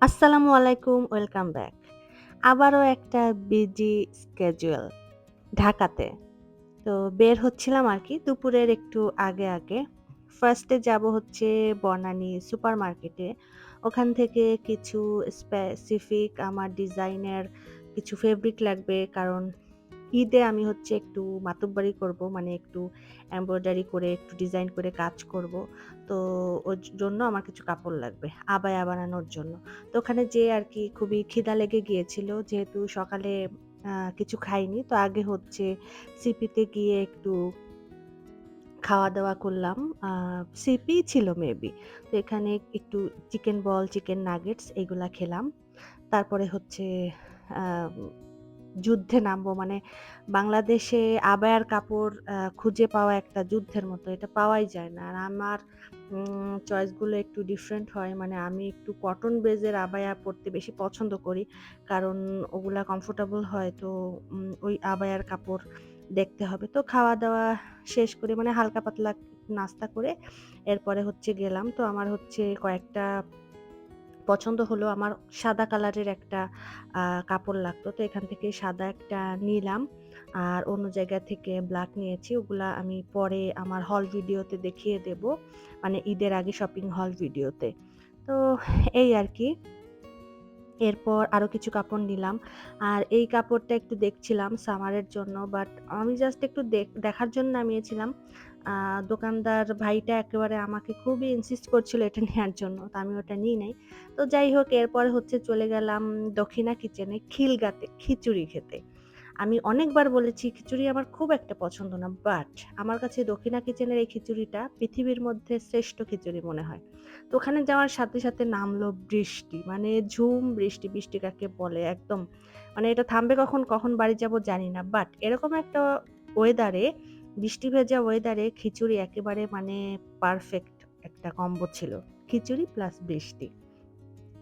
আসসালামু আলাইকুম, welcome back. আবারও একটা বিজি স্কেডিউল ঢাকাতে। তো বের হচ্ছিলাম আর কি দুপুরের একটু আগে, আগে। ফার্স্টে যাব হচ্ছে বনানী সুপারমার্কেটে। ওখান থেকে কিছু স্পেসিফিক আমার ডিজাইনের কিছু ফেব্রিক লাগবে। কারণ ঈদে আমি হচ্ছে একটু মাতুব্বারি করব। মানে একটু এমব্রয়ডারি করে, একটু ডিজাইন করে কাজ করব। তো ওর জন্য আমার কিছু কাপড় লাগবে আবায়া বানানোর জন্য। তো ওখানে যেয়ে আরকি খুবই খিদা লেগে গিয়েছিল। যেহেতু সকালে কিছু খাইনি। তো আগে হচ্ছে সিপিতে গিয়ে একটু খাওয়া-দাওয়া করলাম। আ সিপিই ছিল মেবি। তো এখানে একটু চিকেন বল, চিকেন নাগেটস এগুলা খেলাম। তারপরে হচ্ছে যুদ্ধে নামবো। মানে বাংলাদেশে আবায়ার কাপড় খুঁজে পাওয়া একটা যুদ্ধের মতো। এটা পাওয়াই যায় না। আর আমার চয়েসগুলো একটু ডিফারেন্ট হয়। মানে আমি একটু কটন বেজের আবায়া পড়তে বেশি পছন্দ করি। কারণ ওগুলা কমফোর্টেবল হয়। তো ওই আবায়ার কাপড় দেখতে হবে। তো খাওয়া-দাওয়া শেষ করে মানে হালকা পাতলা নাস্তা করে এরপরে হচ্ছে গেলাম। তো আমার হচ্ছে কয়েকটা পছন্দ হলো আমার সাদা কালারের একটা কাপড় লাগতো। তো এখান থেকে সাদা একটা নিলাম। আর অন্য জায়গা থেকে ব্ল্যাক নিয়েছি। ওগুলা আমি পরে আমার হল ভিডিওতে দেখিয়ে দেব। মানে ঈদের আগে শপিং হল ভিডিওতে। তো এই আর কি এরপর আরও কিছু কাপড় নিলাম। আর এই কাপড়টা একটু দেখছিলাম সামারের জন্য। বাট আমি জাস্ট একটু দেখ, দেখার জন্য নামিয়েছিলাম। দোকানদার ভাইটা একেবারে আমাকে খুবই ইনসিস্ট করছিল এটা নেওয়ার জন্য। তো আমি ওটা নিই নাই। তো যাই হোক এরপরে হচ্ছে চলে গেলাম দক্ষিণা কিচেনে খিলগাতে খিচুড়ি খেতে। আমি অনেকবার বলেছি খিচুড়ি আমার খুব একটা পছন্দ না। বাট আমার কাছে দক্ষিণা কিচেনের এই খিচুড়িটা পৃথিবীর মধ্যে শ্রেষ্ঠ খিচুড়ি মনে হয়। তো ওখানে যাওয়ার সাথে, সাথে নামলো বৃষ্টি। মানে ঝুম বৃষ্টি, বৃষ্টি কাকে বলে একদম মানে এটা থামবে কখন, কখন বাড়ি যাব জানি না। বাট এরকম একটা ওয়েদারে বৃষ্টি ভেজা ওয়েদারে খিচুড়ি একেবারে মানে পারফেক্ট একটা কম্বো ছিল। খিচুড়ি প্লাস বৃষ্টি।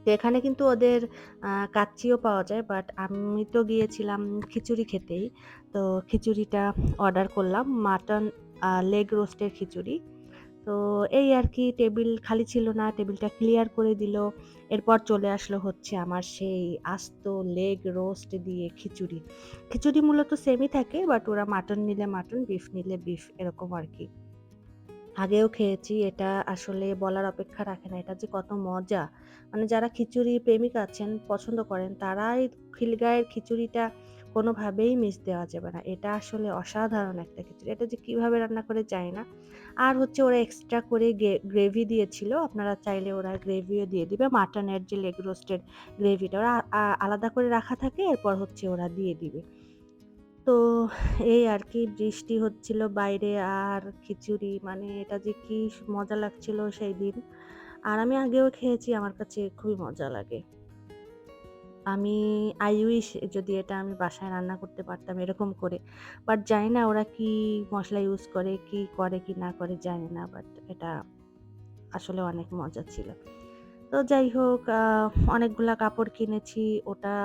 তো এখানে কিন্তু ওদের কাচ্চিও পাওয়া যায়। বাট আমি তো গিয়েছিলাম খিচুড়ি খেতেই। তো খিচুড়িটা অর্ডার করলাম। মাটন লেগ রোস্টের খিচুড়ি। তো এই আর কি টেবিল খালি ছিল না। টেবিলটা ক্লিয়ার করে দিল। এরপর চলে আসলো হচ্ছে আমার সেই আস্ত লেগ রোস্ট দিয়ে খিচুড়ি। খিচুড়ি মূলত সেমই থাকে বাট ওরা মাটন নিলে মাটন, বিফ নিলে বিফ এরকম আর কি আগেও খেয়েছি। এটা আসলে বলার অপেক্ষা রাখে না। এটা যে কত মজা। মানে যারা খিচুড়ি প্রেমিক আছেন, পছন্দ করেন তারাই খিলগাঁয়ের খিচুড়িটা কোনোভাবেই মিস দেওয়া যাবে না। এটা আসলে অসাধারণ একটা খিচুড়ি। এটা যে কীভাবে রান্না করে জানি না। আর হচ্ছে ওরা এক্সট্রা করে গ্রেভি দিয়েছিল। আপনারা চাইলে ওরা গ্রেভিও দিয়ে দিবে। মাটনের যে লেগ রোস্টের গ্রেভিটা ওরা আলাদা করে রাখা থাকে এরপর হচ্ছে ওরা দিয়ে দিবে। তো এই আর কি, বৃষ্টি হচ্ছিল বাইরে আর খিচুড়ি মানে এটা যে কি মজা লাগছিল সেই দিন। আর আমি আগেও খেয়েছি আমার কাছে খুবই মজা লাগে। আমি আই wish যদি এটা আমি বাসায় রান্না করতে পারতাম এরকম করে। বাট জানি না ওরা কি মশলা ইউজ করে, কি করে কি না করে জানি না। বাট এটা আসলে অনেক মজা ছিল। তো যাই হোক অনেকগুলা কাপড় কিনেছি। ওটা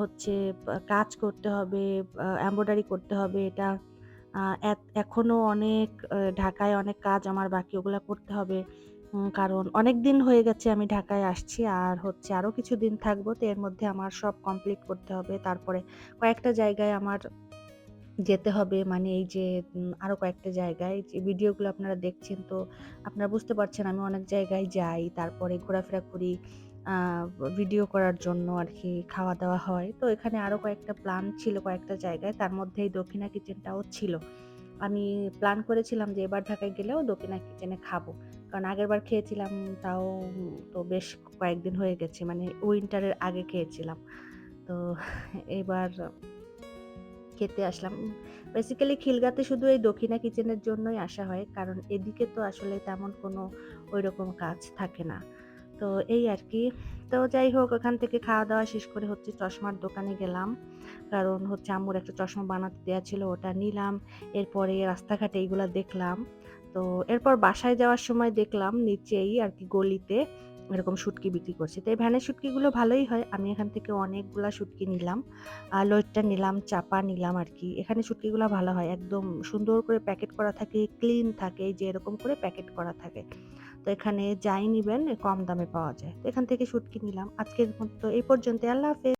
হচ্ছে কাজ করতে হবে, এমব্রয়ডারি করতে হবে। এটা এখনও অনেক ঢাকায় অনেক কাজ আমার বাকি ওগুলো করতে হবে। উম অনেক দিন হয়ে গেছে আমি ঢাকায় আসছি। আর হচ্ছে আরও কিছু দিন থাকব। তো এর মধ্যে আমার সব কমপ্লিট করতে হবে। তারপরে কয়েকটা জায়গায় আমার যেতে হবে। মানে এই যে আরও কয়েকটা জায়গায় যে ভিডিওগুলো আপনারা দেখছেন তো আপনারা বুঝতে পারছেন আমি অনেক জায়গায় যাই। তারপরে ঘোরাফেরা করি। ভিডিও করার জন্য আর কি খাওয়া-দাওয়া হয়। তো এখানে আরও কয়েকটা প্ল্যান ছিল কয়েকটা জায়গায়। তার মধ্যে এই দক্ষিণা কিচেনটাও ছিল। আমি প্ল্যান করেছিলাম যে এবার ঢাকায় গেলেও দক্ষিণা কিচেনে খাব। কারণ আগেরবার খেয়েছিলাম, তাও তো বেশ কয়েকদিন হয়ে গেছে। মানে উইন্টারের আগে খেয়েছিলাম। তো এবার খেতে আসলাম। বেসিক্যালি খিলগাতে শুধু এই দক্ষিণা কিচেনের জন্যই আসা হয়। কারণ এদিকে তো আসলে তেমন কোনো ওই রকম কাজ থাকে না। তো এই আর কি তো যাই হোক, ওখান থেকে খাওয়া-দাওয়া শেষ করে হচ্ছে চশমার দোকানে গেলাম। কারণ হচ্ছে আম্মুর একটা চশমা বানাতে দেওয়া ছিল, ওটা নিলাম। এরপরে রাস্তাঘাটে এইগুলো দেখলাম। তো এরপর বাসায় যাওয়ার সময় দেখলাম নিচেই আর কি গলিতে এরকম শুটকি বিক্রি করছে। তো এই ভ্যানের শুটকিগুলো ভালোই হয়। আমি এখান থেকে অনেকগুলা শুটকি নিলাম। লইট্টা নিলাম, চাপা নিলাম আর কি এখানে শুটকিগুলা ভালো হয়। একদম সুন্দর করে প্যাকেট করা থাকে, ক্লিন থাকে। যে এরকম করে প্যাকেট করা থাকে। তো এখানে যাই নিবেন কম দামে পাওয়া যায়। তো এখান থেকে শুটকি নিলাম। আজকের মতো এই পর্যন্ত আল্লাহ হাফেজ।